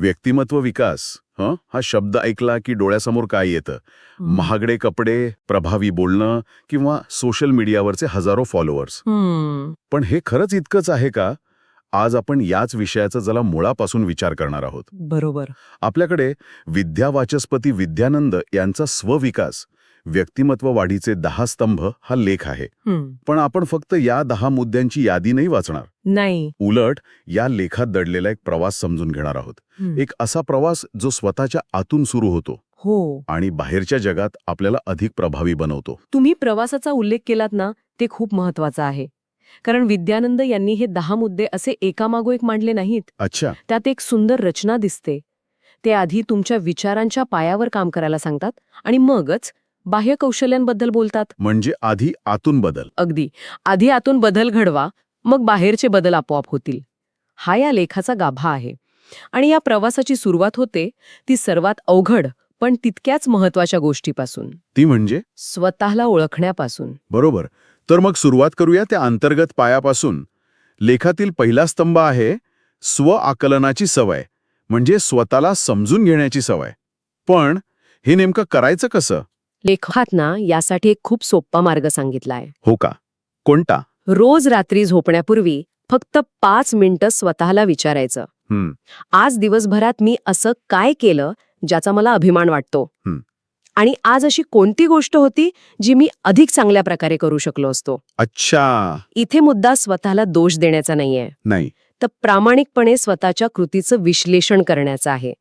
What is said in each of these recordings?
व्यक्तिमत्व विकास हं? हा शब्द ऐकला की डोळ्यासमोर काय येतं? महागडे कपडे प्रभावी बोलणं किंवा सोशल मीडियावरचे हजारो फॉलोअर्स पण हे खरंच इतकंच आहे का? आज आपण याच विषयाचा जरा मुळापासून विचार करणार आहोत. बरोबर. आपल्याकडे विद्यावाचस्पती विद्यानंद यांचा स्वविकास व्यक्तिमत्व वाढीचे दहा स्तंभ हा लेख आहे. पण आपण फक्त या दहा मुद्द्यांची यादी नाही वाचणार. नाही. उलट या लेखात दडलेला एक प्रवास समजून घेणार आहोत. एक असा प्रवास जो स्वतःच्या आतून सुरू होतो हो. आणि बाहेरच्या जगात आपल्याला अधिक प्रभावी बनवतो. तुम्ही प्रवासाचा उल्लेख केलात ना ते खूप महत्वाचं आहे. कारण विद्यानंद यांनी हे दहा मुद्दे असे एकामागो एक मांडले नाहीत. अच्छा. त्यात एक सुंदर रचना दिसते. ते आधी तुमच्या विचारांच्या पायावर काम करायला सांगतात आणि मगच बाह्य कौशल्यांबद्दल बोलतात? म्हणजे आधी आतून बदल. अगदी. आधी आतून बदल घडवा मग बाहेरचे बदल आपोआप होतील. हा या लेखाचा गाभा आहे. आणि या प्रवासाची सुरुवात होते ती सर्वात अवघड पण तितक्याच महत्त्वाच्या गोष्टीपासून. ती म्हणजे? स्वतःला ओळखण्यापासून. बरोबर. तर मग सुरुवात करूया त्या अंतर्गत पायापासून. लेखातील पहिला स्तंभ आहे स्व आकलनाची सवय. म्हणजे स्वतःला समजून घेण्याची सवय. पण हे नेमकं करायचं कसं? लेखात ना यासाठी एक खूप सोप्पा मार्ग सांगितलाय. हो का? कोणता? रोज रात्री झोपण्यापूर्वी फक्त पाच मिनिटं स्वतःला विचारायचं. आज दिवसभरात मी असं काय केलं ज्याचा मला अभिमान वाटतो? हं. आणि आज अशी कोणती गोष्ट होती जी मी अधिक चांगल्या प्रकारे करू शकलो असतो? अच्छा. इथे मुद्दा स्वतःला दोष देण्याचा नाहीये. नाही. तर प्रामाणिकपणे स्वतःच्या कृतीचं विश्लेषण करण्याचं आहे.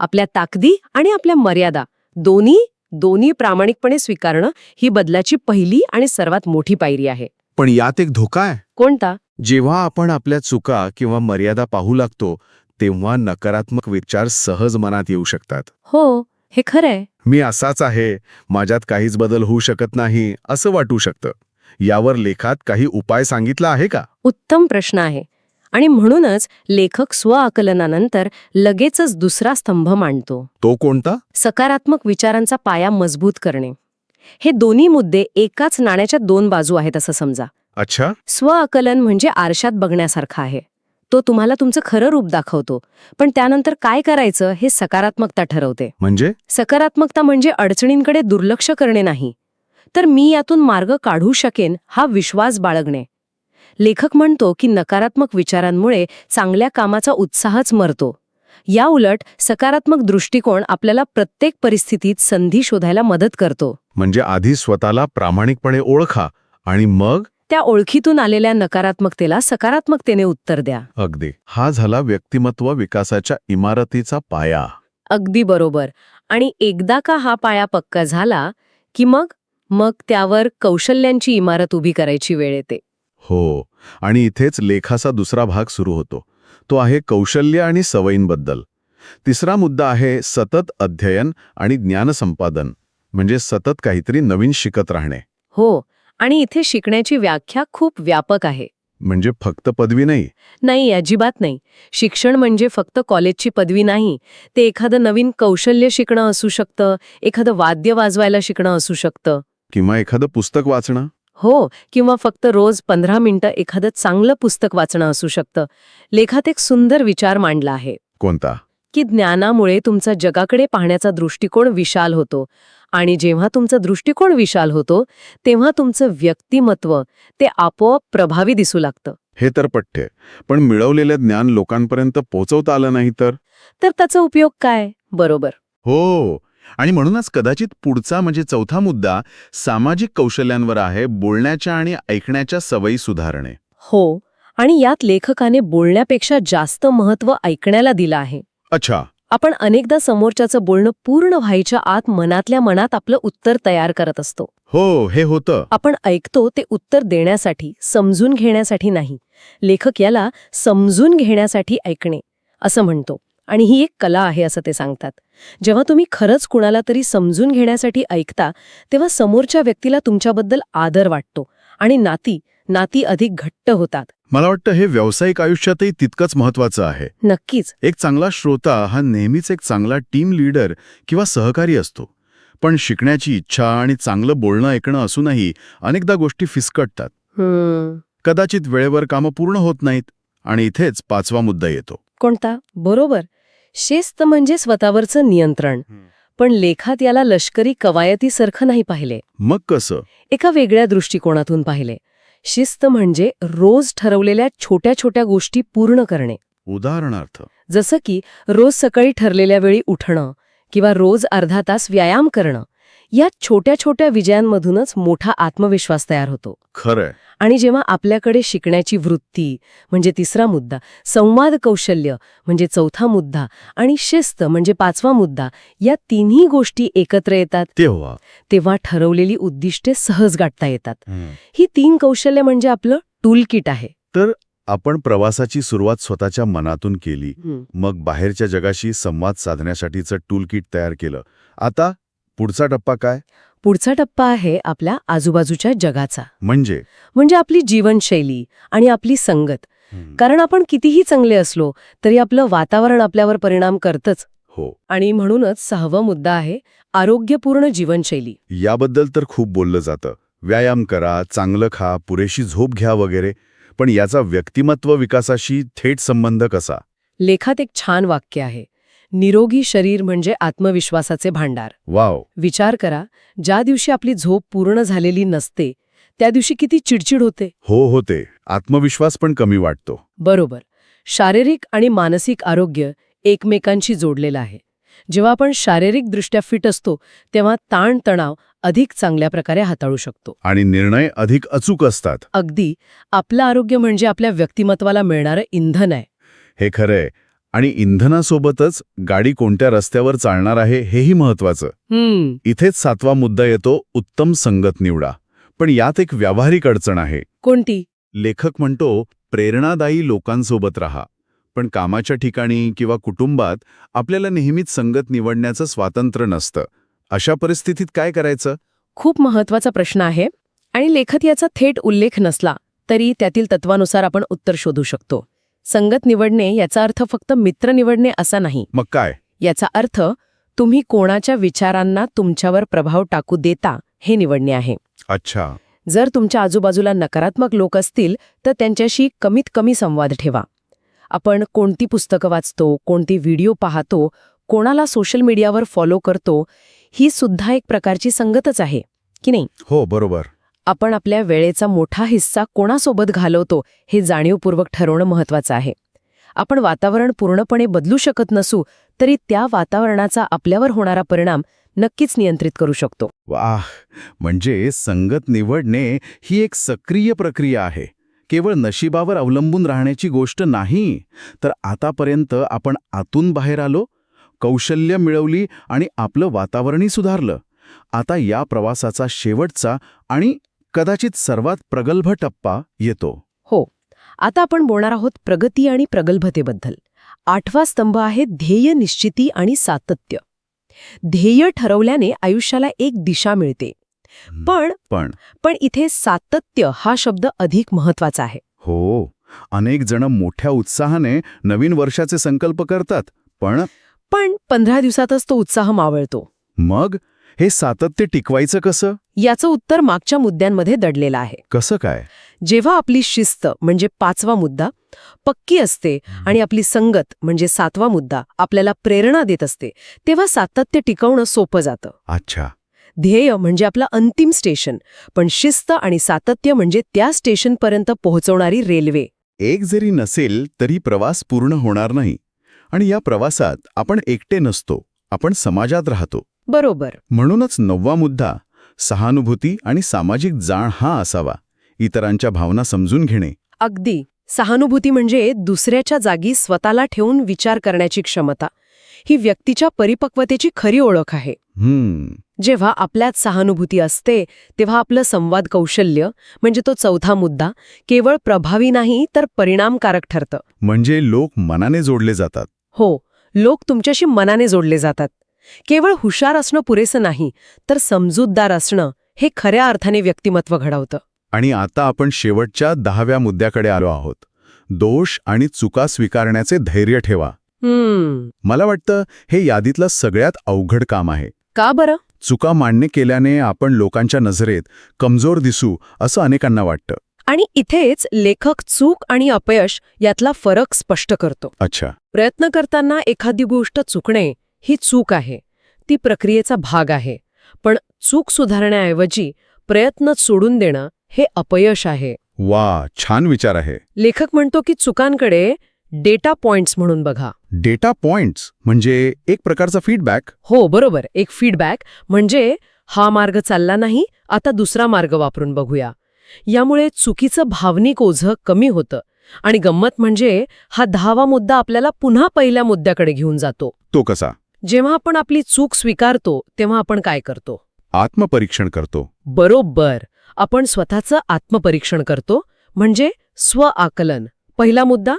आपल्या ताकदी आणि आपल्या मर्यादा दोन्ही दोन्ही प्रामाणिकपणे स्वीकारणं ही बदलाची पहिली आणि सर्वात मोठी पायरी आहे. पण यात एक धोका आहे. कोणता? जेव्हा आपण आपल्या चुका किंवा मर्यादा पाहू लागतो तेव्हा नकारात्मक विचार सहज मनात येऊ शकतात. हो हे खरंय. मी असाच आहे माझ्यात काहीच बदल होऊ शकत नाही असं वाटू शकतं. यावर लेखात काही उपाय सांगितला आहे का? उत्तम प्रश्न आहे. आणि म्हणूनच लेखक स्वआकलनानंतर लगेचच दुसरा स्तंभ मांडतो. तो कोणता? सकारात्मक विचारांचा पाया मजबूत करणे. हे दोन्ही मुद्दे एकाच नाण्याच्या दोन बाजू आहेत असं समजा. अच्छा. स्वआकलन म्हणजे आरशात बघण्यासारखा आहे. तो तुम्हाला तुमचं खरं रूप दाखवतो. पण त्यानंतर काय करायचं हे सकारात्मकता ठरवते. म्हणजे? सकारात्मकता म्हणजे अडचणींकडे दुर्लक्ष करणे नाही. तर मी यातून मार्ग काढू शकेन हा विश्वास बाळगणे. लेखक म्हणतो की नकारात्मक विचारांमुळे चांगल्या कामाचा उत्साहच मरतो. या उलट सकारात्मक दृष्टिकोन आपल्याला प्रत्येक परिस्थितीत संधी शोधायला मदत करतो. म्हणजे आधी स्वतःला प्रामाणिकपणे ओळखा आणि मग? त्या ओळखीतून आलेल्या नकारात्मकतेला सकारात्मकतेने उत्तर द्या. अगदी. हा झाला व्यक्तिमत्व विकासाच्या इमारतीचा पाया. अगदी बरोबर. आणि एकदा का हा पाया पक्का झाला की मग? मग त्यावर कौशल्यांची इमारत उभी करायची वेळ येते. हो. आणि इथेच लेखाचा दुसरा भाग सुरू होतो. तो आहे कौशल्य आणि सवयींबद्दल. तिसरा मुद्दा आहे सतत अध्ययन आणि ज्ञानसंपादन म्हणजे सतत काहीतरी नवीन शिकत राहणे. हो आणि इथे शिकण्याची व्याख्या खूप व्यापक आहे. म्हणजे फक्त पदवी नाही? नाही अजिबात नाही. शिक्षण म्हणजे फक्त कॉलेजची पदवी नाही. ते एखादं नवीन कौशल्य शिकणं असू शकतं एखादं वाद्य वाजवायला शिकणं असू शकतं. किंवा एखादं पुस्तक वाचणं? हो किंवा फक्त रोज पंधरा मिनिटं एखादं चांगलं पुस्तक वाचणं असू शकतं. लेखात एक सुंदर विचार मांडला आहे. कोणता? की ज्ञानामुळे तुमचा जगाकडे पाहण्याचा दृष्टिकोन विशाल होतो. आणि जेव्हा तुमचा दृष्टिकोन विशाल होतो तेव्हा तुमचं व्यक्तिमत्व ते आपोआप प्रभावी दिसू लागतं. हे तर पठ्य. पण मिळवलेलं ज्ञान लोकांपर्यंत पोहोचवता आलं नाही तर? तर त्याचा उपयोग काय? बरोबर. हो. आणि म्हणूनच कदाचित पुढचा म्हणजे चौथा मुद्दा सामाजिक कौशल्यांवर आहे बोलण्याच्या आणि ऐकण्याच्या सवयी सुधारणे. हो आणि यात लेखकाने बोलण्यापेक्षा जास्त महत्त्व ऐकण्याला दिलं आहे. अच्छा. आपण अनेकदा समोरच्याचं बोलणं पूर्ण व्हायच्या आत मनातल्या मनात आपलं उत्तर तयार करत असतो. हो हे होतं. आपण ऐकतो ते उत्तर देण्यासाठी समजून घेण्यासाठी नाही. लेखक याला समजून घेण्यासाठी ऐकणे असं म्हणतो. आणि ही एक कला आहे असं ते सांगतात. जेव्हा तुम्ही खरंच कुणाला तरी समजून घेण्यासाठी ऐकता तेव्हा समोरच्या व्यक्तीला तुमच्याबद्दल आदर वाटतो आणि नाती नाती अधिक घट्ट होतात. मला वाटतं हे व्यावसायिक आयुष्यातही तितकंच महत्वाचं आहे. नक्कीच. एक चांगला श्रोता हा नेहमीच एक चांगला टीम लीडर किंवा सहकारी असतो. पण शिकण्याची इच्छा आणि चांगलं बोलणं ऐकणं असूनही अनेकदा गोष्टी फिसकटतात. कदाचित वेळेवर कामं पूर्ण होत नाहीत आणि इथेच पाचवा मुद्दा येतो. कोणता? बरोबर. शिस्त म्हणजे स्वतःवरचं नियंत्रण. पण लेखात याला लष्करी कवायतीसारखं नाही पाहिले. मग कसं? एका वेगळ्या दृष्टिकोनातून पाहिले. शिस्त म्हणजे रोज ठरवलेल्या छोट्या छोट्या गोष्टी पूर्ण करणे. उदाहरणार्थ. जसं की रोज सकाळी ठरलेल्या वेळी उठणं किंवा रोज अर्धा तास व्यायाम करणं. या छोट्या छोट्या विजयांमधूनच मोठा आत्मविश्वास तयार होतो. खरंय. आणि जेव्हा आपल्याकडे शिकण्याची वृत्ती म्हणजे तिसरा मुद्दा संवाद कौशल्य म्हणजे चौथा मुद्दा आणि शिस्त म्हणजे पाचवा मुद्दा या तिन्ही गोष्टी एकत्र येतात. तेव्हा? तेव्हा ठरवलेली उद्दिष्टे सहज गाठता येतात. ही तीन कौशल्य म्हणजे आपलं टूल किट आहे आपण प्रवासाची सुरुवात स्वतःच्या मनातून केली मग बाहेरच्या जगाशी संवाद साधण्यासाठीचं टूल किट तयार केलं. आता पुढचा टप्पा काय? पुढचा टप्पा आहे आपल्या आजूबाजूच्या जगाचा. म्हणजे? म्हणजे आपली जीवनशैली आणि आपली संगत. कारण आपण कितीही चांगले असलो तरी आपलं वातावरण आपल्यावर परिणाम करतच. हो. आणि म्हणूनच सहावा मुद्दा आहे आरोग्यपूर्ण जीवनशैली. याबद्दल तर खूप बोललं जातं. व्यायाम करा चांगलं खा पुरेशी झोप घ्या वगैरे. पण याचा व्यक्तिमत्व विकासाशी थेट संबंध कसा? लेखात एक छान वाक्य आहे. निरोगी शरीर म्हणजे आत्मविश्वासाचे भांडार. वाव. विचार करा ज्या दिवशी आपली झोप पूर्ण झालेली नसते त्या दिवशी किती चिडचिड होते. हो होते. आत्मविश्वास पण कमी वाटतो. बरोबर. शारीरिक आणि मानसिक आरोग्य एकमेकांशी जोडलेलं आहे. जेव्हा आपण शारीरिकदृष्ट्या फिट असतो तेव्हा ताणतणाव अधिक चांगल्या प्रकारे हाताळू शकतो. आणि निर्णय अधिक अचूक असतात. अगदी. आपलं आरोग्य म्हणजे आपल्या व्यक्तिमत्वाला मिळणारं इंधन आहे. हे खरंय. आणि इंधनासोबतच गाडी कोणत्या रस्त्यावर चालणार आहे हेही महत्वाचं इथेच सातवा मुद्दा येतो उत्तम संगत निवडा. पण यात एक व्यावहारिक अडचण आहे. कोणती? लेखक म्हणतो प्रेरणादायी लोकांसोबत राहा. पण कामाच्या ठिकाणी किंवा कुटुंबात आपल्याला नेहमीच संगत निवडण्याचं स्वातंत्र्य नसतं. अशा परिस्थितीत काय करायचं? खूप महत्त्वाचा प्रश्न आहे आणि लेखत याचा थेट उल्लेख नसला तरी त्यातील तत्वानुसार आपण उत्तर शोधू शकतो. संगत निवडणे याचा अर्थ फक्त मित्र निवडणे असा नाही. मग काय? याचा अर्थ तुम्ही कोणाच्या विचारांना तुमच्यावर प्रभाव टाकू देता हे निवडणे आहे. अच्छा. जर तुमच्या आजूबाजूला नकारात्मक लोक असतील तर त्यांच्याशी कमीत कमी संवाद ठेवा. आपण कोणती पुस्तकं वाचतो कोणती व्हिडिओ पाहतो कोणाला सोशल मीडियावर फॉलो करतो ही सुद्धा एक प्रकारची संगतच आहे की नाही? हो बरोबर. आपण आपल्या वेळेचा मोठा हिस्सा कोणासोबत घालवतो हे जाणीवपूर्वक ठरवणं महत्वाचं आहे. आपण वातावरण पूर्णपणे बदलू शकत नसू तरी त्या वातावरणाचा आपल्यावर होणारा परिणाम नक्कीच नियंत्रित करू शकतो. वाह! म्हणजे संगत निवडणे ही एक सक्रिय प्रक्रिया आहे. केवळ नशिबावर अवलंबून राहण्याची गोष्ट नाही. तर आतापर्यंत आपण आतून बाहेर आलो कौशल्य मिळवली आणि आपलं वातावरणही सुधारलं. आता या प्रवासाचा शेवटचा आणि कदाचित सर्वात प्रगल्भ टप्पा येतो. हो. आता आपण बोलणार आहोत प्रगती आणि प्रगल्भतेबद्दल. आठवा स्तंभ आहे ध्येय निश्चिती आणि सातत्य. ध्येय ठरवल्याने आयुष्याला एक दिशा मिळते. पण पण. पण इथे सातत्य हा शब्द अधिक महत्त्वाचा आहे. हो. अनेक जण मोठ्या उत्साहाने नवीन वर्षाचे संकल्प करतात पण पण पंधरा दिवसातच तो उत्साह मावळतो. मग? हे सातत्य टिकवायचं कसं? याचं उत्तर मागच्या मुद्द्यांमध्ये दडलेलं आहे. कसं काय? जेव्हा आपली शिस्त म्हणजे पाचवा मुद्दा पक्की असते आणि आपली संगत म्हणजे सातवा मुद्दा आपल्याला प्रेरणा देत असते तेव्हा सातत्य टिकवणं सोपं जातं. अच्छा. ध्येय म्हणजे आपलं अंतिम स्टेशन पण शिस्त आणि सातत्य म्हणजे त्या स्टेशनपर्यंत पोहोचवणारी रेल्वे. एक जरी नसेल तरी प्रवास पूर्ण होणार नाही. आणि या प्रवासात आपण एकटे नसतो आपण समाजात राहतो. बरोबर. म्हणूनच नववा मुद्दा सहानुभूती आणि सामाजिक जाण हा असावा इतरांच्या भावना समजून घेणे. अगदी. सहानुभूती म्हणजे दुसऱ्याच्या जागी स्वतःला ठेवून विचार करण्याची क्षमता. ही व्यक्तीच्या परिपक्वतेची खरी ओळख आहे. हम्म. जेव्हा आपल्यात सहानुभूती असते तेव्हा आपलं संवाद कौशल्य म्हणजे तो चौथा मुद्दा केवळ प्रभावी नाही तर परिणामकारक ठरतं. म्हणजे लोक मनाने जोडले जातात. हो. लोक तुमच्याशी मनाने जोडले जातात. केवळ हुशार असणं पुरेसं नाही तर समजूतदार असणं हे खऱ्या अर्थाने व्यक्तिमत्व घडवतं. आणि आता आपण शेवटच्या दहाव्या मुद्द्याकडे आलो आहोत. दोष आणि चुका स्वीकारण्याचे धैर्य ठेवा. हम्म. मला वाटतं हे यादीतलं सगळ्यात अवघड काम आहे. का बरं? चुका मान्य केल्याने आपण लोकांच्या नजरेत कमजोर दिसू असं अनेकांना वाटतं. आणि इथेच लेखक चूक आणि अपयश यातला फरक स्पष्ट करतो. अच्छा. प्रयत्न करताना एखादी गोष्ट चुकणे ही चूक आहे. ती प्रक्रियेचा भाग आहे. पण चूक सुधारण्याऐवजी प्रयत्न सोडून देणं हे अपयश आहे. वा छान विचार आहे. लेखक म्हणतो की चुकांकडे डेटा पॉइंट्स म्हणून बघा. डेटा पॉइंट्स म्हणजे एक प्रकारचा फीडबॅक? हो बरोबर. एक फीडबॅक म्हणजे हा मार्ग चालला नाही आता दुसरा मार्ग वापरून बघूया. यामुळे चुकीचं भावनिक ओझं कमी होतं आणि गंमत म्हणजे हा दहावा मुद्दा आपल्याला पुन्हा पहिल्या मुद्द्याकडे घेऊन जातो. तो कसा? जेव्हा आपण आपली चूक स्वीकारतो तेव्हा आपण काय करतो? आत्मपरीक्षण करतो. बरोबर. आपण स्वतःचं आत्मपरीक्षण करतो म्हणजे स्वआकलन पहिला मुद्दा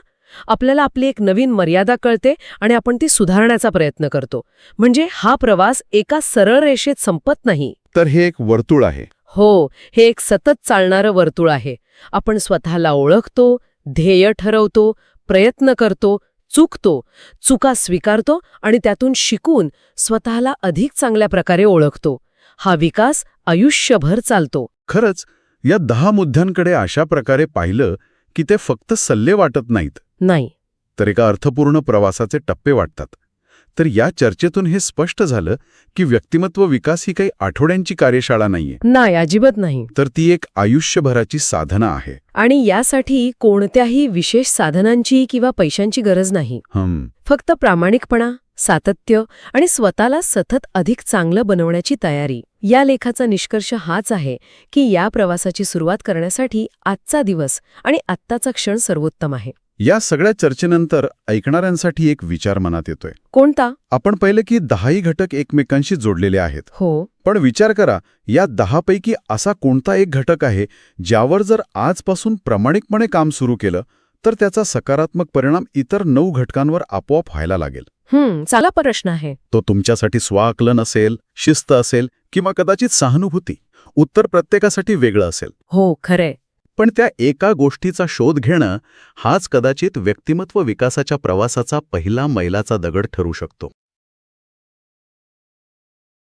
आपल्याला आपली एक नवीन मर्यादा कळते आणि आपण ती सुधारण्याचा प्रयत्न करतो. म्हणजे हा प्रवास एका सरळ रेषेत संपत नाही. तर हे एक वर्तुळ आहे. हो हे एक सतत चालणारं वर्तुळ आहे. आपण स्वतःला ओळखतो ध्येय ठरवतो प्रयत्न करतो चुकतो चुका स्वीकारतो आणि त्यातून शिकून स्वतःला अधिक चांगल्या प्रकारे ओळखतो. हा विकास आयुष्यभर चालतो. खरंच या दहा मुद्द्यांकडे अशा प्रकारे पाहिलं की ते फक्त सल्ले वाटत नाहीत. नाही. तर एका अर्थपूर्ण प्रवासाचे टप्पे वाटतात. तर या चर्चेतून हे स्पष्ट झालं की व्यक्तिमत्व विकास ही काही आठवड्यांची कार्यशाळा नाहीये. नाही अजिबात नाही. तर ती एक आयुष्यभराची साधना आहे. आणि यासाठी कोणत्याही विशेष साधनांची किंवा पैशांची गरज नाही. फक्त प्रामाणिकपणा सातत्य आणि स्वतःला सतत अधिक चांगलं बनवण्याची तयारी. या लेखाचा निष्कर्ष हाच आहे की या प्रवासाची सुरुवात करण्यासाठी आजचा दिवस आणि आत्ताचा क्षण सर्वोत्तम आहे. या सगळ्या चर्चेनंतर ऐकणाऱ्यांसाठी एक विचार मनात येतोय. कोणता? आपण पाहिलं की दहाही घटक एकमेकांशी जोडलेले आहेत. हो. पण विचार करा या दहापैकी असा कोणता एक घटक आहे ज्यावर जर आजपासून प्रामाणिकपणे काम सुरू केलं तर त्याचा सकारात्मक परिणाम इतर नऊ घटकांवर आपोआप व्हायला लागेल. हम्म चाला प्रश्न आहे. तो तुमच्यासाठी स्वाकलन असेल शिस्त असेल किंवा कदाचित सहानुभूती. उत्तर प्रत्येकासाठी वेगळं असेल. हो खरे पण त्या एका गोष्टीचा शोध घेणं हाच कदाचित व्यक्तिमत्व विकासाच्या प्रवासाचा पहिला मैलाचा दगड ठरू शकतो.